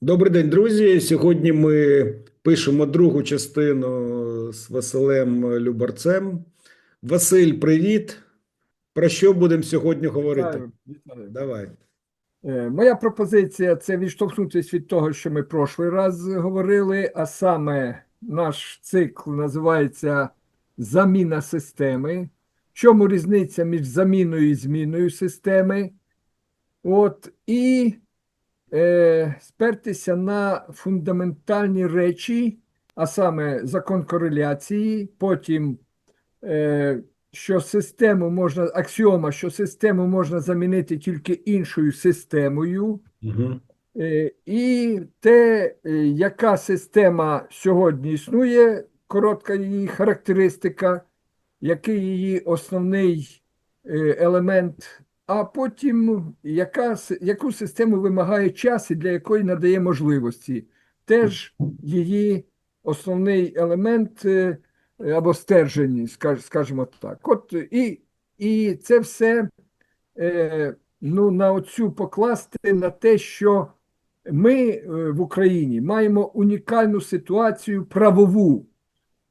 Добрий день, друзі. Сьогодні ми пишемо другу частину з Василем Любарцем. Василь, привіт. Про що будемо сьогодні говорити? Вітаю, вітаю. Давай. Е, Моя пропозиція це відштовхнутися від того, що ми прошлий раз говорили, а саме наш цикл називається Заміна системи. В чому різниця між заміною і зміною системи? От, і е, спертися на фундаментальні речі, а саме закон кореляції, потім е, що систему можна, аксіома, що систему можна замінити тільки іншою системою, Угу. Е, і те, е, яка система сьогодні існує, коротка її характеристика, який її основний е, елемент, а потім яка, яку систему вимагає час і для якої надає можливості. Теж її основний елемент е, або стержень, скажімо так. От і, і це все е, ну, на оцю покласти на те, що ми е, в Україні маємо унікальну ситуацію правову.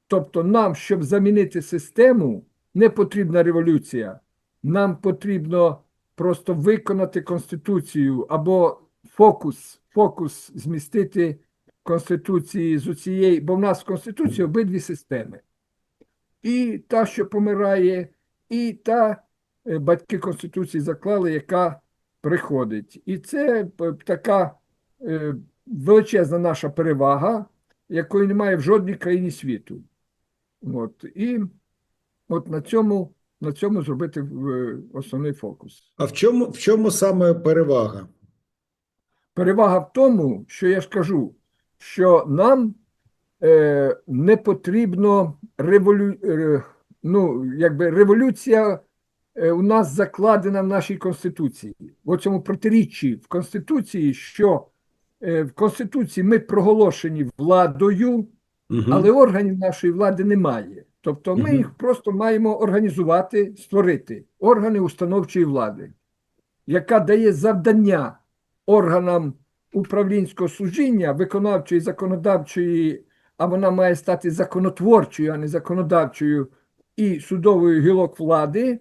Тобто, нам, щоб замінити систему, не потрібна революція. Нам потрібно просто виконати Конституцію або фокус, фокус змістити Конституції з усієї, бо в нас в Конституції обидві системи. І та, що помирає, і та е, батьки Конституції заклали, яка приходить. І це е, така е, величезна наша перевага, якої немає в жодній країні світу. От, і от на цьому, на цьому зробити е, основний фокус. А в чому, в чому саме перевага? Перевага в тому, що я ж кажу, що нам е, не потрібно револю... е, ну, якби революція е, у нас закладена в нашій Конституції. В цьому протиріччі в Конституції, що е, в Конституції ми проголошені владою, Угу. але органів нашої влади немає. Тобто ми їх просто маємо організувати, створити органи установчої влади, яка дає завдання органам управлінського служіння, виконавчої, законодавчої, а вона має стати законотворчою, а не законодавчою і судовою гілок влади,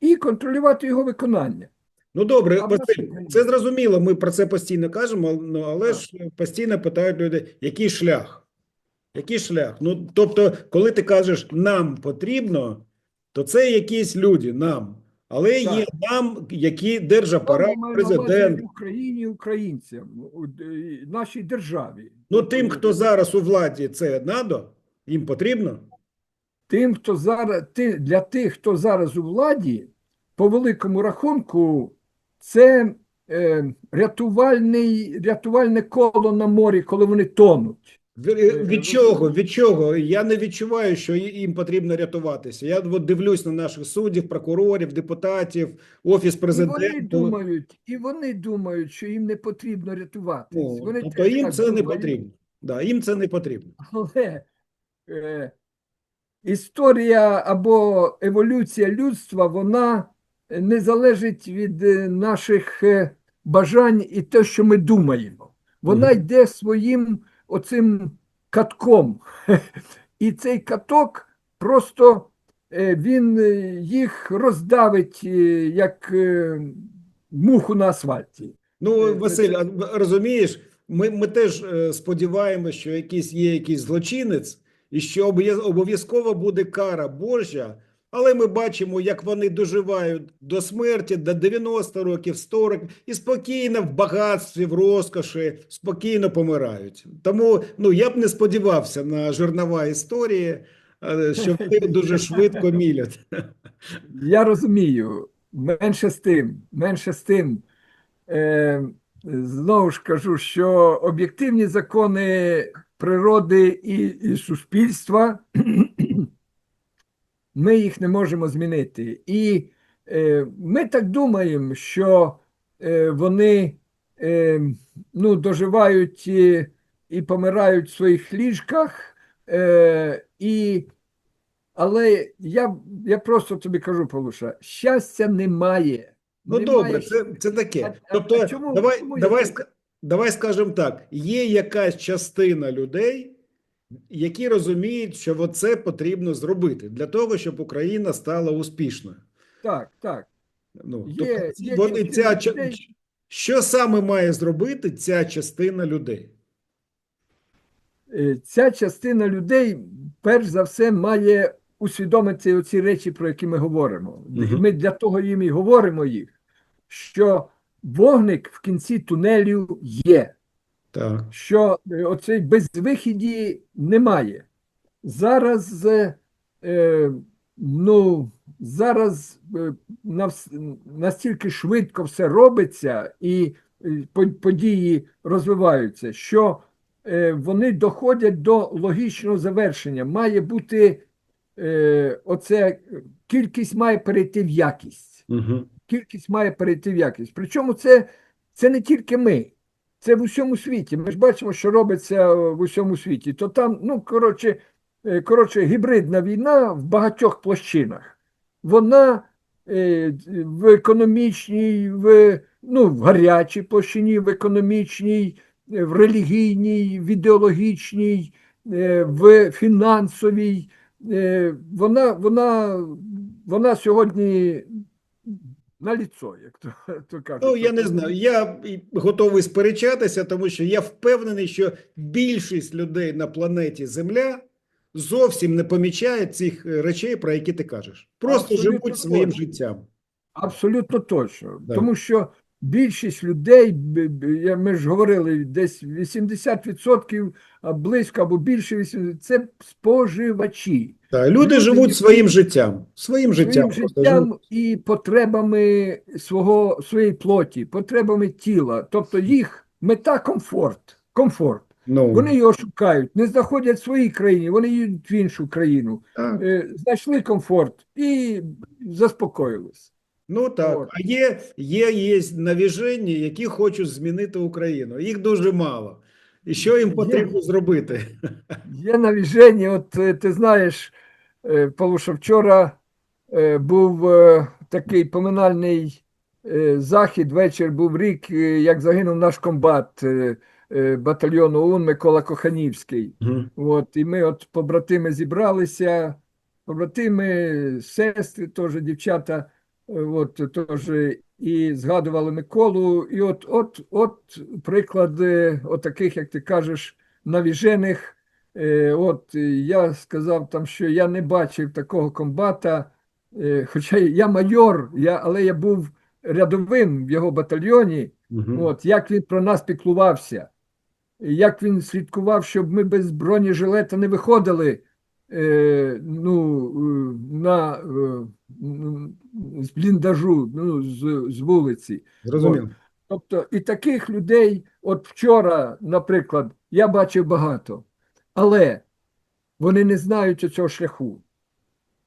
і контролювати його виконання. Ну добре, Василь, це зрозуміло. Ми про це постійно кажемо, але ж постійно питають люди, який шлях? Який шлях? Ну, тобто, коли ти кажеш нам потрібно, то це якісь люди нам. Але є нам, які держапарат, президент. в Україні українцям, у нашій державі. Ну, тим, хто зараз у владі, це надо, їм потрібно. Тим, хто зараз для тих, хто зараз у владі, по великому рахунку, це е, рятувальний, рятувальне коло на морі, коли вони тонуть. Від, від чого? Від чого? Я не відчуваю, що їм потрібно рятуватися. Я от дивлюсь на наших суддів, прокурорів, депутатів, офіс І вони думають, і вони думають, що їм не потрібно рятуватись. Ну, Вони тобто їм це не потрібно. Да, їм це не потрібно. Але е, історія або еволюція людства, вона не залежить від е, наших е, бажань і те, що ми думаємо. Вона Мгм. йде своїм оцим катком. І цей каток просто е, він е, їх роздавить, е, як муху на асфальті. Ну, Василь, а розумієш, ми, ми теж сподіваємося, що якийсь є якийсь злочинець, і що обов'яз- обов'язково буде кара Божа, але ми бачимо, як вони доживають до смерті, до 90 років, 100 років, і спокійно в багатстві, в розкоші, спокійно помирають. Тому ну, я б не сподівався на жернова історії, е, що вони дуже швидко мілять. Я розумію, менше з тим, менше з тим. Е, знову ж кажу, що об'єктивні закони природи і, і суспільства ми їх не можемо змінити. І е, ми так думаємо, що е, вони е, ну, доживають і, і помирають в своїх ліжках, е, і але я, я просто тобі кажу, Павлуша, щастя немає. Ну Немає добре, це, це таке. А- Тобто, а чому- давай, чому давай, давай скажемо так: є якась частина людей, які розуміють, що це потрібно зробити для того, щоб Україна стала успішною. Так, так. Ну, Є- тобто, є вони, частина ця, людей- що саме має зробити ця частина людей? Е, Ця частина людей, перш за все, має усвідомити оці речі, про які ми говоримо. Мгм. Ми для того їм і говоримо їх, що вогник в кінці тунелю є. Так. що е, оцей безвихіді немає. Зараз, е, е, ну, зараз е, настільки швидко все робиться і події розвиваються, що е, вони доходять до логічного завершення. Має бути е, оце, кількість має перейти в якість Угу. кількість має перейти в якість. Причому це, це не тільки ми, це в усьому світі. Ми ж бачимо, що робиться в усьому світі. То там, ну, коротше, е, коротше, гібридна війна в багатьох площинах. Вона е, в економічній, в, ну, в гарячій площині, в економічній, е, в релігійній, в ідеологічній, в фінансовій. Вона, вона, вона сьогодні на ліцо, як то, то кажуть. Ну, я не Тобто, знаю. Я готовий сперечатися, тому що я впевнений, що більшість людей на планеті Земля зовсім не помічає цих е, речей, про які ти кажеш. Просто Абсолютно живуть своїм точно. життям. Абсолютно точно. Да. Тому що більшість людей, ми ж говорили, десь 80%, а близько або більше 80%, це споживачі. Та, люди Люди, живуть своїм життям. Своїм життям. своїм життям і потребами свого, своєї плоті, потребами тіла. Тобто їх мета комфорт. Комфорт. Ну, Вони його шукають, не знаходять в своїй країні, вони їдуть в іншу країну. так. Е, Знайшли комфорт і заспокоїлись. Ну так, От. а є, є, є навіження, які хочуть змінити Україну. Їх дуже мало. І що їм Є. потрібно зробити? Є навіження, от е, ти знаєш, е, Павлуша, вчора е, був е, такий поминальний е, захід, вечір був рік, е, як загинув наш комбат е, е, батальйону ОУН Микола Коханівський. От, і ми, от побратими, зібралися, побратими, сестри, теж дівчата, е, от теж і згадували Миколу. І от, от, от приклади, от таких, як ти кажеш, навіжених. Е, От я сказав там, що я не бачив такого комбата, е, хоча я майор, я, але я був рядовим в його батальйоні. Мгм. От, як він про нас піклувався, як він слідкував, щоб ми без бронежилета не виходили ну, е, на, е, з бліндажу, ну, з, з вулиці. Зрозумів. Тобто, і таких людей, от вчора, наприклад, я бачив багато, але вони не знають цього шляху.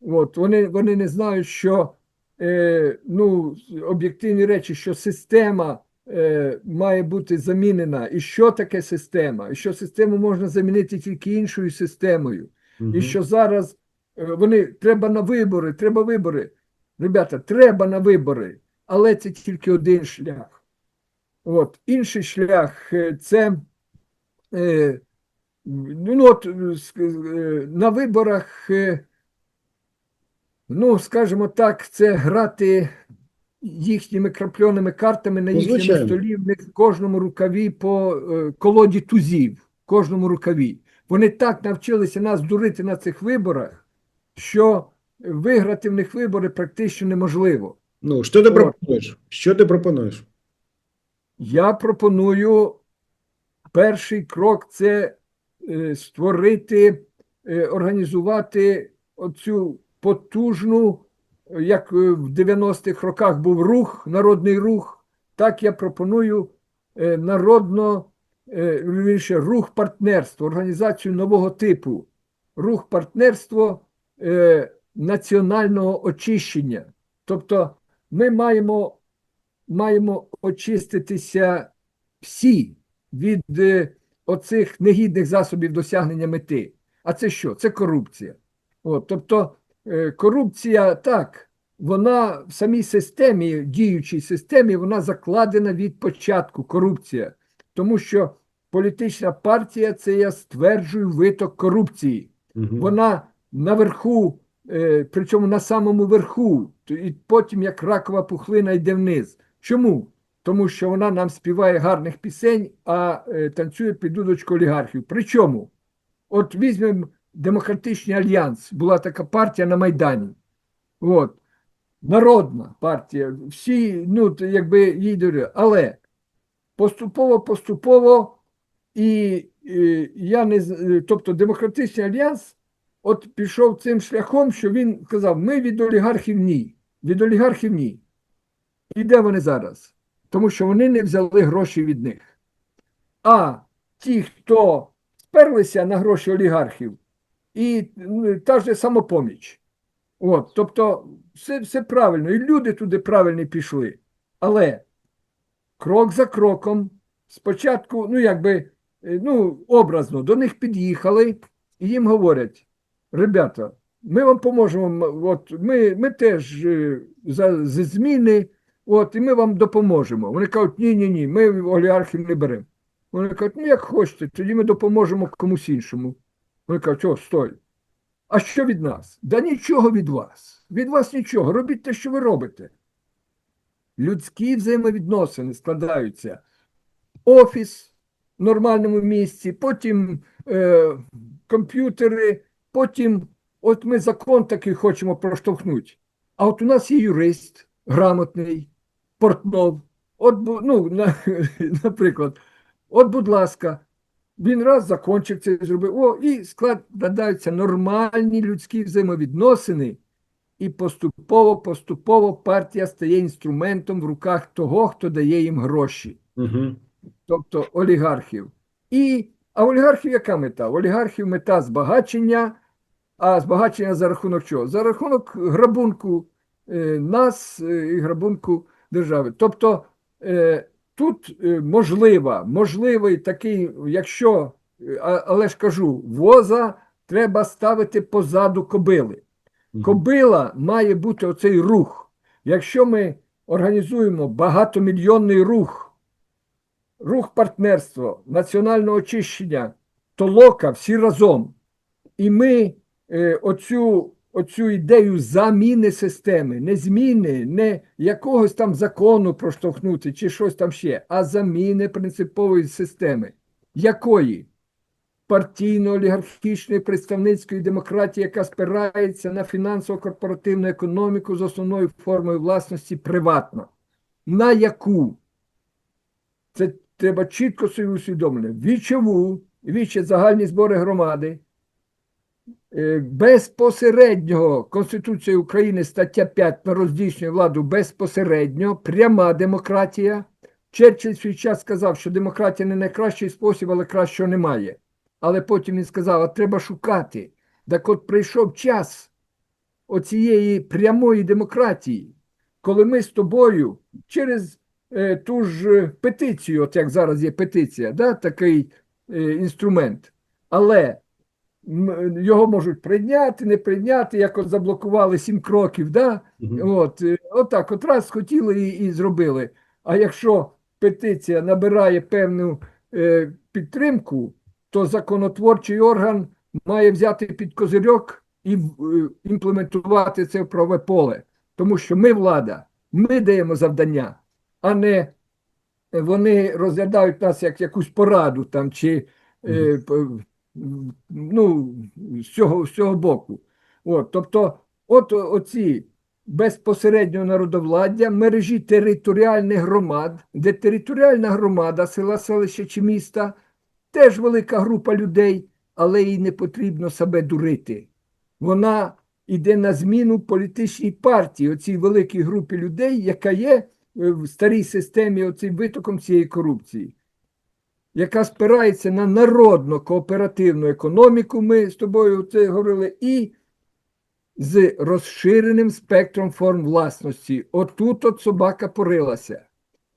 От, вони, вони не знають, що е, ну, об'єктивні речі, що система е, має бути замінена, і що таке система, і що систему можна замінити тільки іншою системою. І що зараз е, вони треба на вибори, треба вибори. Ребята, треба на вибори, але це тільки один шлях. От, інший шлях е, це е, ну, от, на виборах, ну, скажімо так, це грати їхніми крапльоними картами на Ну, їхньому столі, в них в кожному рукаві по колоді тузів, в кожному рукаві. Вони так навчилися нас дурити на цих виборах, що виграти в них вибори практично неможливо. Ну, що ти От. пропонуєш? Що ти пропонуєш? Я пропоную перший крок це е, створити, е, організувати оцю потужну, як в 90-х роках був рух, народний рух, так я пропоную е, народно, рух партнерства, організацію нового типу, рух партнерство е, національного очищення. Тобто ми маємо маємо очиститися всі від е, оцих негідних засобів досягнення мети. А це що? Це корупція. От, тобто е, корупція так, вона в самій системі, діючій системі, вона закладена від початку. Корупція. Тому що політична партія це я стверджую виток корупції. Мгм. Вона наверху, е, причому на самому верху, і потім як ракова пухлина йде вниз. Чому? Тому що вона нам співає гарних пісень, а е, танцює під дудочку олігархів. Причому, от візьмемо Демократичний альянс, була така партія на Майдані. От. Народна партія, всі, ну, якби їй довіряли. Але поступово, поступово, і, і я не е, тобто Демократичний альянс от пішов цим шляхом, що він казав: ми від олігархів ні. Від олігархів ні. І де вони зараз? Тому що вони не взяли гроші від них. А ті, хто сперлися на гроші олігархів, і та ж самопоміч. От, тобто, все, все правильно, і люди туди правильно пішли. Але крок за кроком, спочатку, ну якби, е, ну, образно, до них під'їхали і їм говорять: ребята, ми вам поможемо, от, ми, ми теж е, за, за зміни, от, і ми вам допоможемо. Вони кажуть, ні, ні, ні, ми олігархів не беремо. Вони кажуть, ну як хочете, тоді ми допоможемо комусь іншому. Вони кажуть, о, стой. А що від нас? Да нічого від вас. Від вас нічого. Робіть те, що ви робите. Людські взаємовідносини складаються. Офіс в нормальному місці, потім е, комп'ютери, потім от ми закон такий хочемо проштовхнути. А от у нас є юрист грамотний, портнов. От, ну, на, наприклад, от, будь ласка, він раз закончив це зробив. О, і складаються нормальні людські взаємовідносини, і поступово, поступово партія стає інструментом в руках того, хто дає їм гроші, Мгм. тобто олігархів. І, а олігархів яка мета? Олігархів мета збагачення, а збагачення за рахунок чого? За рахунок грабунку е, нас е, і грабунку держави. Тобто е, тут е, можлива, можливий такий, якщо, е, а- але ж кажу, воза треба ставити позаду кобили. Кобила має бути оцей рух. Якщо ми організуємо багатомільйонний рух, рух партнерства, національного очищення, толока всі разом, і ми е, оцю, оцю ідею заміни системи, не зміни, не якогось там закону проштовхнути чи щось там ще, а заміни принципової системи. Якої? Партійно-олігархічної представницької демократії, яка спирається на фінансово-корпоративну економіку з основною формою власності приватна. На яку? Це треба чітко собі усвідомлювати. Вічову, віче загальні збори громади, е, безпосереднього Конституції України стаття 5 на роздійснює владу безпосередньо, пряма демократія. Черчилль свій час сказав, що демократія не найкращий спосіб, але кращого немає. Але потім він сказав, а треба шукати. Так от прийшов час оцієї прямої демократії, коли ми з тобою через е, ту ж е, петицію, от як зараз є петиція, да, такий е, інструмент, але його можуть прийняти, не прийняти, як от заблокували сім кроків, да? Мгм. От, е, отак, от раз хотіли і, і зробили. А якщо петиція набирає певну е, підтримку, то законотворчий орган має взяти під козирьок і е, імплементувати це в правове поле. Тому що ми влада, ми даємо завдання, а не вони розглядають нас як якусь пораду там чи е, ну, з цього, з цього боку. От, тобто, от оці безпосереднього народовладдя, мережі територіальних громад, де територіальна громада села, селища чи міста, теж велика група людей, але їй не потрібно себе дурити. Вона йде на зміну політичній партії, оцій великій групі людей, яка є е, в старій системі оцим витоком цієї корупції, яка спирається на народну кооперативну економіку, ми з тобою це говорили, і з розширеним спектром форм власності. Отут от собака порилася.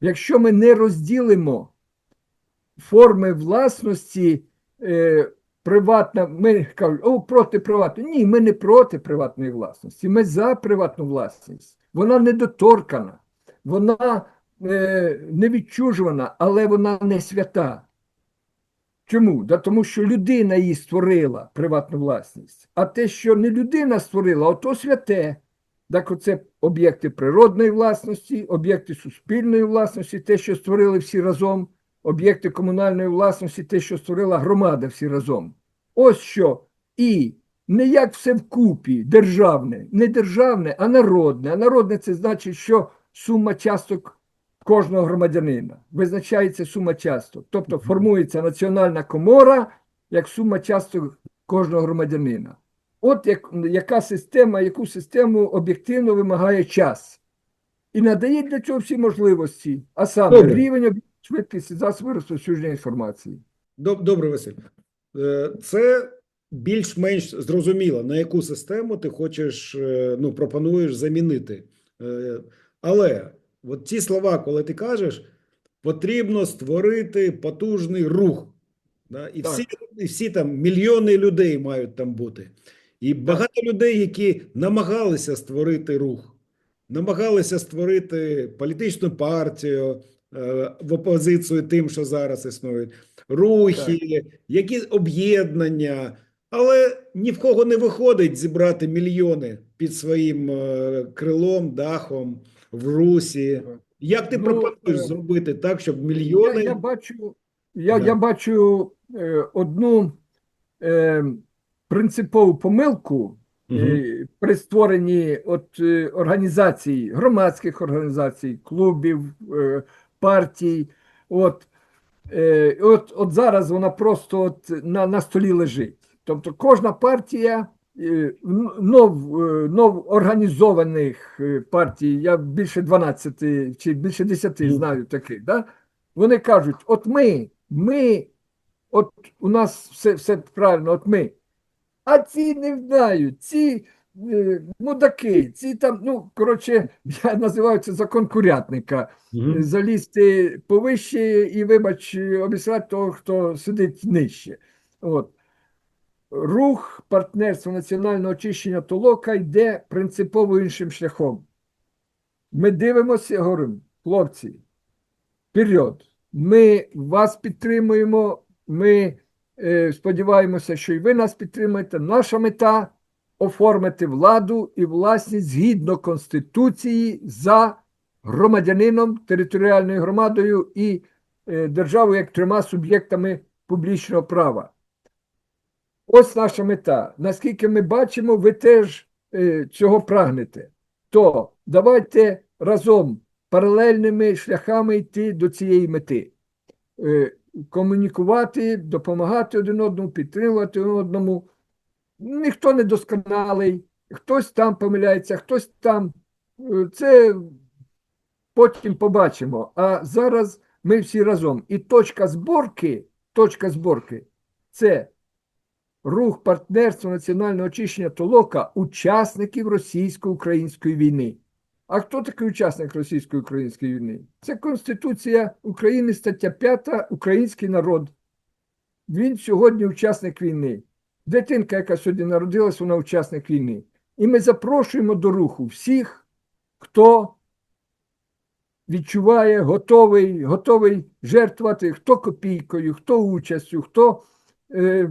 Якщо ми не розділимо форми власності, е, приватна, ми кажуть, о, проти приватної. Ні, ми не проти приватної власності, ми за приватну власність. Вона недоторкана, вона е, не відчужувана, але вона не свята. Чому? Да тому що людина її створила, приватну власність. А те, що не людина створила, ото святе. Так оце об'єкти природної власності, об'єкти суспільної власності, те, що створили всі разом, об'єкти комунальної власності, те, що створила громада всі разом. Ось що. І не як все вкупі, державне, не державне, а народне. А народне це значить, що сума часток кожного громадянина. Визначається сума часток. Тобто формується національна комора як сума часток кожного громадянина. От як, яка система, яку систему об'єктивно вимагає час. І надає для цього всі можливості, а саме Добре. рівень швидкість, засоби розповсюдження інформації. Доб- Добре, Василь. Е, Це більш-менш зрозуміло, на яку систему ти хочеш, е, ну, пропонуєш замінити. Е, Але от ті слова, коли ти кажеш, потрібно створити потужний рух. Да? І Так. всі, і всі там мільйони людей мають там бути. І багато людей, які намагалися створити рух, намагалися створити політичну партію в опозицію тим, що зараз існують, рухи, які об'єднання, але ні в кого не виходить зібрати мільйони під своїм е, крилом, дахом в русі. Як ти Ну, пропонуєш е, зробити так, щоб мільйони я бачу, я, Да. я бачу е, одну е, принципову помилку Мгм. е, при створенні от, е, організацій, громадських організацій, клубів, е, партій. От, е, от, от зараз вона просто от на, на столі лежить. Тобто кожна партія е, нов, е, нов організованих е, партій, я більше 12 чи більше 10 знаю таких, да? вони кажуть: от ми, ми, от у нас все, все правильно, от ми. А ці не знають, ці мудаки, ці там, ну, коротше, я називаю це закон курятника. Мгм. Залізти повище і, вибач, обісрати того, хто сидить нижче. От. Рух партнерства національного очищення толока йде принципово іншим шляхом. Ми дивимося, говоримо, хлопці, вперед. Ми вас підтримуємо, ми е, сподіваємося, що і ви нас підтримуєте. Наша мета оформити владу і власність згідно Конституції за громадянином, територіальною громадою і е, державою як трьома суб'єктами публічного права. Ось наша мета. Наскільки ми бачимо, ви теж е, цього прагнете. То давайте разом паралельними шляхами йти до цієї мети. Е, комунікувати, допомагати один одному, підтримувати один одному. Ніхто не досконалий, хтось там помиляється, хтось там. Е, Це потім побачимо. А зараз ми всі разом. І точка зборки, точка зборки це рух партнерства національного очищення Толока учасників російсько-української війни. А хто такий учасник російсько-української війни? Це Конституція України, стаття 5, Український народ. Він сьогодні учасник війни. Дитинка, яка сьогодні народилась, вона учасник війни. І ми запрошуємо до руху всіх, хто відчуває, готовий, готовий жертвувати, хто копійкою, хто участю, хто е,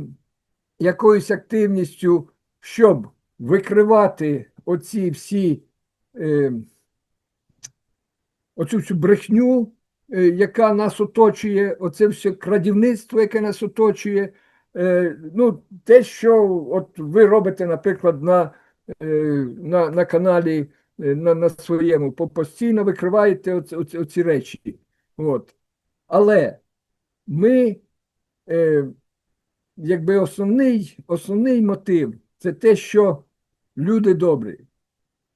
якоюсь активністю, щоб викривати оці всі е, оцю всю брехню, е, яка нас оточує, оце все крадівництво, яке нас оточує. Е, ну, те, що от ви робите, наприклад, на, е, на, на каналі, е, на, на своєму, постійно викриваєте оці, оці, речі. От. Але ми, якби основний, основний мотив це те, що люди добрі.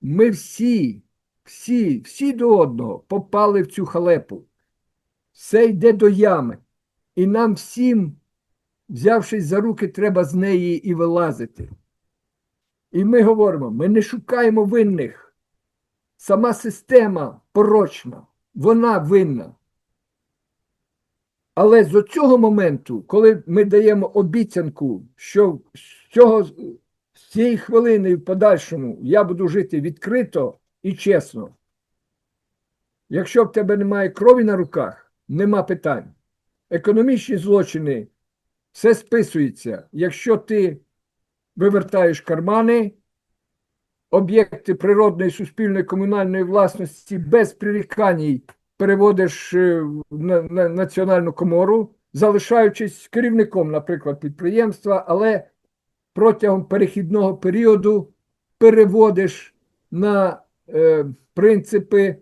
Ми всі, всі, всі до одного попали в цю халепу. Все йде до ями. І нам всім, взявшись за руки, треба з неї і вилазити. І ми говоримо: ми не шукаємо винних. Сама система порочна, вона винна. Але з цього моменту, коли ми даємо обіцянку, що з цього з цієї хвилини і в подальшому я буду жити відкрито і чесно, Якщо в тебе немає крові на руках, нема питань. Економічні злочини все списується. Якщо ти вивертаєш кармани, об'єкти природної, суспільної, комунальної власності без прирікань переводиш е, на національну комору, залишаючись керівником, наприклад, підприємства, але протягом перехідного періоду переводиш на е, принципи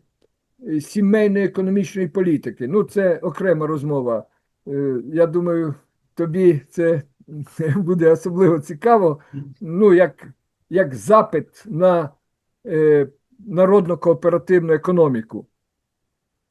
е, сімейної економічної політики. Ну, це окрема розмова. Е, я думаю, тобі це буде особливо цікаво. Ну, як, як запит на е, народно-кооперативну економіку.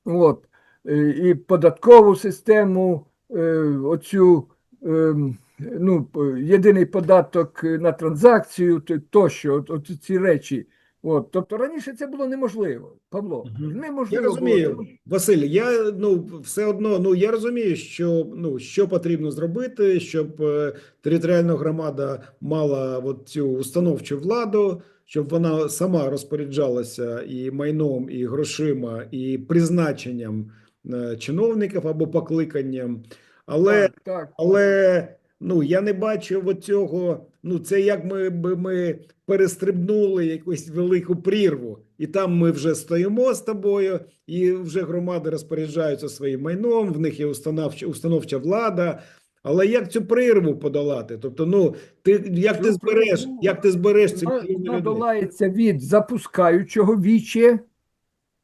От. Е, І податкову систему, е, оцю е, ну, єдиний податок на транзакцію, тощо, от, от ці речі. От. Тобто раніше це було неможливо, Павло. Неможливо Я розумію, було. Василь. Я ну все одно. Ну я розумію, що ну що потрібно зробити, щоб е, територіальна громада мала от цю установчу владу, щоб вона сама розпоряджалася і майном, і грошима, і призначенням е, чиновників або покликанням. Але Так, так. але ну я не бачу цього. Ну, це як ми ми перестрибнули якусь велику прірву, і там ми вже стоїмо з тобою, і вже громади розпоряджаються своїм майном, в них є установча, установча влада. Але як цю прірву подолати? Тобто, ну ти як ти збереш, як ти збереш ці Вона- мільйони вона людей? долається від запускаючого віче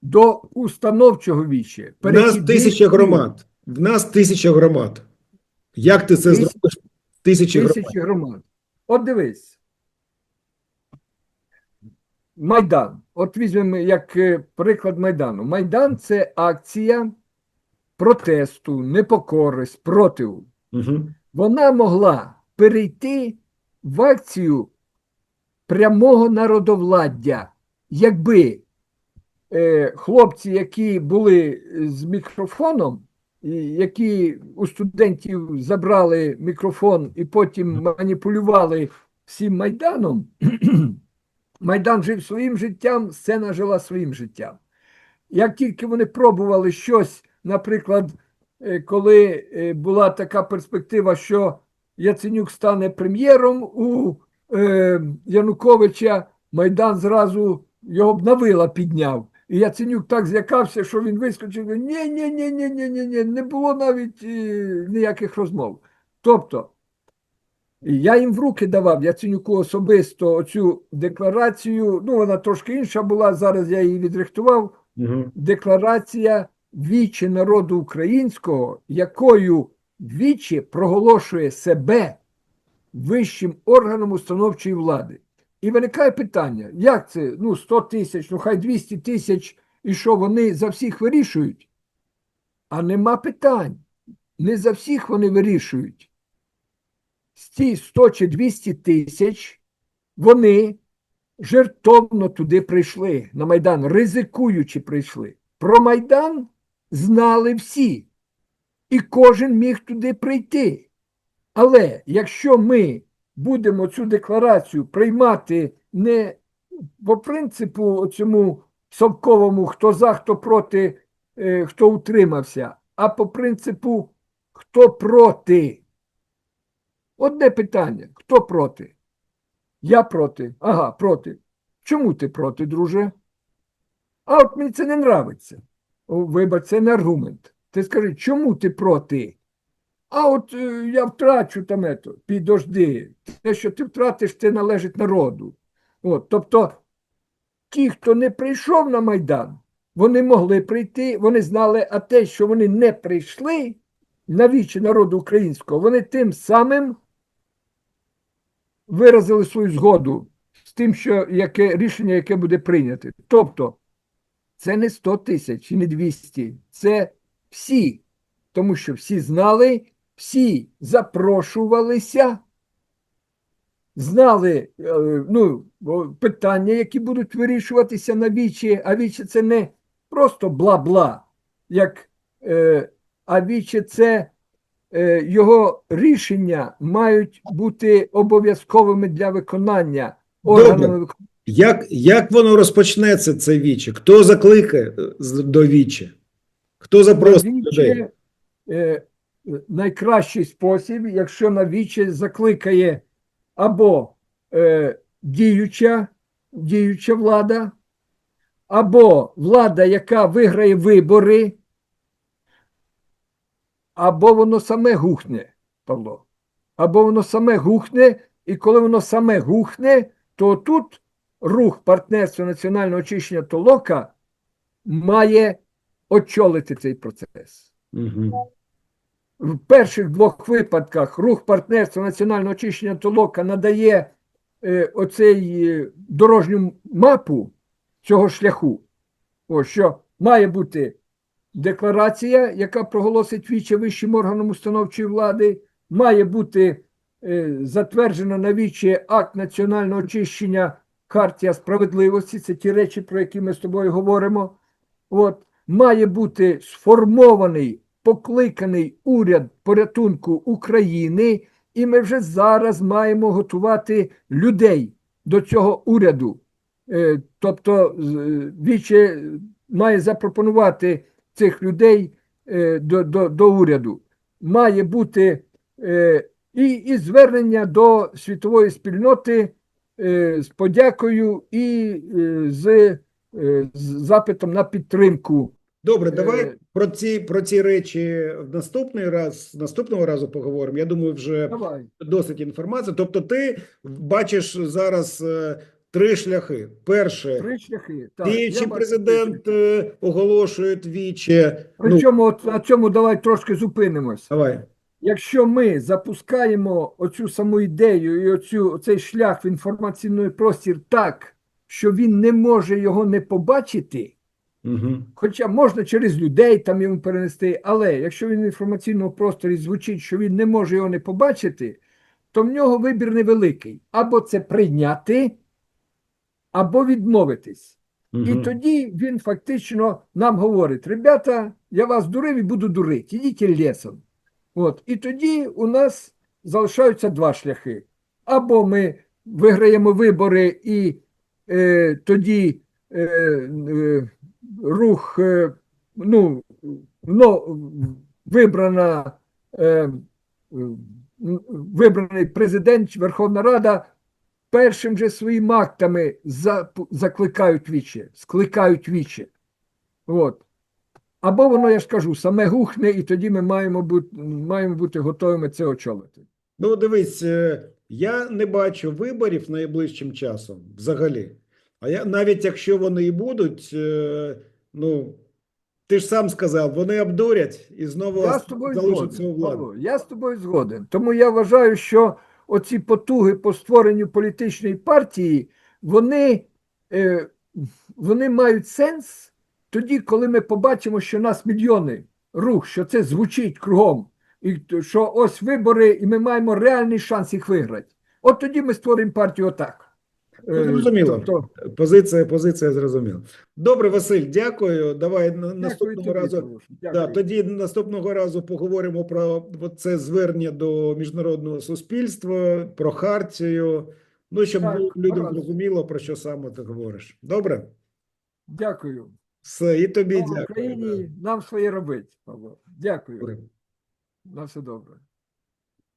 до установчого віче. В нас тисяча громад. В нас тисяча громад. Як ти це зробиш? Тисячі громад. От дивись. Майдан. От візьмемо як е, приклад Майдану. Майдан це акція протесту, непокори, спротиву. Угу. Вона могла перейти в акцію прямого народовладдя, якби е, хлопці, які були з мікрофоном, які у студентів забрали мікрофон і потім маніпулювали всім майданом, майдан жив своїм життям, сцена жила своїм життям. Як тільки вони пробували щось, наприклад, е, коли е, була така перспектива, що Яценюк стане прем'єром у е, Януковича, Майдан зразу його б на вила підняв. І Яценюк так злякався, що він вискочив. Ні, ні, ні, ні, ні, ні, ні, не було навіть е, ніяких розмов. Тобто, я їм в руки давав Яценюку особисто оцю декларацію. Ну, вона трошки інша була. Зараз я її відрихтував Угу. декларація вічі народу українського, якою двічі проголошує себе вищим органом установчої влади. І виникає питання, як це? Ну, 100 тисяч, ну хай 200 тисяч, і що вони за всіх вирішують? А нема питань. Не за всіх вони вирішують. З ці 100 чи 200 тисяч вони жертовно туди прийшли на Майдан, ризикуючи прийшли. Про Майдан знали всі, і кожен міг туди прийти. Але якщо ми будемо цю декларацію приймати не по принципу цьому совковому, хто за, хто проти, е, хто утримався, а по принципу, хто проти. Одне питання: хто проти? Я проти. Ага, проти. Чому ти проти, друже? А от мені це не нравиться. Вибач, це не аргумент. Ти скажи, чому ти проти? А от е, я втрачу там ето. Підожди. Те, що ти втратиш, це належить народу. От, тобто, ті, хто не прийшов на Майдан, вони могли прийти, вони знали, а те, що вони не прийшли на вічі народу українського, вони тим самим виразили свою згоду з тим, що яке рішення, яке буде прийняте. Тобто, це не 100 тисяч і не 200, це всі, тому що всі знали, всі запрошувалися, знали е, ну, питання, які будуть вирішуватися на вічі, а вічі це не просто бла-бла, як, е, а вічі це е, його рішення мають бути обов'язковими для виконання органами Як, як воно розпочнеться, це віче? Хто закликає до віче? Хто запросить людей? Найкращий спосіб, якщо навіче закликає або е, діюча, діюча влада, або влада, яка виграє вибори, або воно саме гухне, Павло. Або воно саме гухне, і коли воно саме гухне, то тут рух партнерства національного очищення Толока має очолити цей процес. Мгм. В перших двох випадках рух партнерства національного очищення Толока надає е, оцей е, дорожню мапу цього шляху. О, що має бути декларація, яка проголосить віче вищим органом установчої влади, має бути е, затверджено на віче акт національного очищення Хартія справедливості. Це ті речі, про які ми з тобою говоримо. От, має бути сформований, покликаний уряд порятунку України, і ми вже зараз маємо готувати людей до цього уряду. Е, Тобто, е, Віче має запропонувати цих людей е, до, до, до уряду. Має бути і, і звернення до світової спільноти з подякою і з, з запитом на підтримку. Добре, давай про ці, про ці речі в наступний раз, наступного разу поговоримо. Я думаю, вже Давай. досить інформації. Тобто, ти бачиш зараз е, три шляхи. Перше, Три шляхи. Так, діючий я бачу президент е, оголошує. Ну, Причому от на цьому давай трошки зупинимось. давай. Якщо ми запускаємо оцю саму ідею і оцю, цей шлях в інформаційний простір так, що він не може його не побачити, Угу. хоча можна через людей там йому перенести, але якщо він в інформаційному просторі звучить, що він не може його не побачити, то в нього вибір невеликий. Або це прийняти, або відмовитись. І тоді він фактично нам говорить: ребята, я вас дурив і буду дурити, ідіть лісом. От. І тоді у нас залишаються два шляхи. Або ми виграємо вибори, і е, тоді е, е, рух, е, ну, ну, вибрана, е, вибраний президент, Верховна Рада першим же своїми актами закликають віче, скликають віче. От. Або воно, я ж кажу, саме гухне, і тоді ми маємо бути, маємо бути готовими це очолити. Ну, дивись, е, я не бачу виборів найближчим часом взагалі. А я навіть якщо вони і будуть, ну ти ж сам сказав, вони обдурять і знову Я з тобою залишаться у. Павло, я з тобою згоден. Тому я вважаю, що оці потуги по створенню політичної партії, вони, е, вони мають сенс тоді, коли ми побачимо, що нас мільйони рух, що це звучить кругом, і що ось вибори, і ми маємо реальний шанс їх виграти. От тоді ми створимо партію отак. Ну, Е, зрозуміло. тобто, Позиція, позиція зрозуміла. Добре, Василь, дякую. Давай на- дякую наступного тобі, разу. Да, тоді наступного разу поговоримо про це звернення до міжнародного суспільства, про хартію. Ну, щоб Так, людям зрозуміло, про що саме ти говориш. Добре? Дякую. Все, і тобі Слава дякую. Україні нам своє робить, Павло. Дякую. Добре. На все добре.